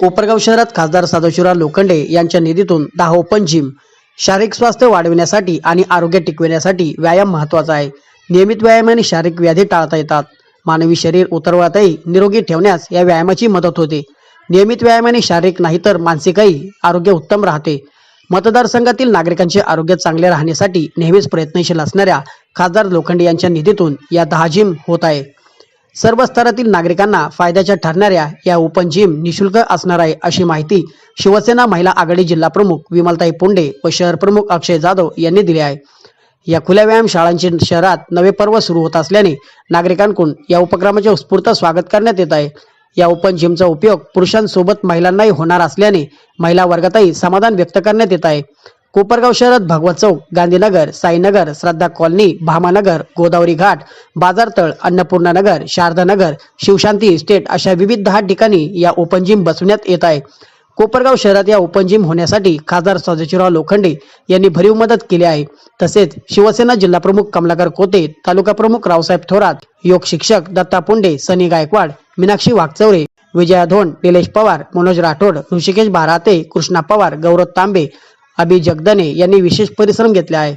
कोपरगाव शहरात खासदार सदाशिवराव लोखंडे यांच्या निधीतून दहा ओपन जिम शारीरिक स्वास्थ्य वाढविण्यासाठी आणि आरोग्य टिकविण्यासाठी व्यायाम महत्त्वाचा आहे. नियमित व्यायामाने शारीरिक व्याधी टाळता येतात. मानवी शरीर उतरवळातही निरोगी ठेवण्यास या व्यायामाची मदत होते. नियमित व्यायामाने शारीरिक नाही तर मानसिकही आरोग्य उत्तम राहते. मतदारसंघातील नागरिकांचे आरोग्य चांगले राहण्यासाठी नेहमीच प्रयत्नशील असणाऱ्या खासदार लोखंडे यांच्या निधीतून या दहा जिम होत आहे. सर्व स्तरातील नागरिकांना फायद्याच्या ठरणाऱ्या या ओपन जिम निशुल्क असणार आहे अशी माहिती शिवसेना महिला आघाडी जिल्हा प्रमुख विमलताई पुंडे व शहर प्रमुख अक्षय जाधव यांनी दिले आहे. या खुल्या व्यायाम शाळांचे शहरात नवे पर्व सुरू होत असल्याने नागरिकांकडून या उपक्रमाचे उत्स्फूर्त स्वागत करण्यात येत आहे. या ओपन जिमचा उपयोग पुरुषांसोबत महिलांनाही होणार असल्याने महिला वर्गातही समाधान व्यक्त करण्यात येत आहे. कोपरगाव शहरात भगवत चौक गांधीनगर साईनगर श्रद्धा कॉलनी भामानगर गोदावरी घाट बाजारतळ अन्नपूर्णा नगर शारदा नगर शिवशांती इस्टेट अशा विविध दहा ठिकाणी या ओपन जिम बसवण्यात येत आहे. कोपरगाव शहरात या ओपन जिम होण्यासाठी खासदार सदाशिवराव लोखंडे यांनी भरीव मदत केली आहे. तसेच शिवसेना जिल्हाप्रमुख कमलाकर कोते तालुका प्रमुख रावसाहेब थोरात योग शिक्षक दत्ता पुंडे सनी गायकवाड मीनाक्षी वाघचौरे विजया धोंड निलेश पवार मनोज राठोड ऋषिकेश बाराते कृष्णा पवार गौरव तांबे अभि जगदने यांनी विशेष परिश्रम घेतले आहे.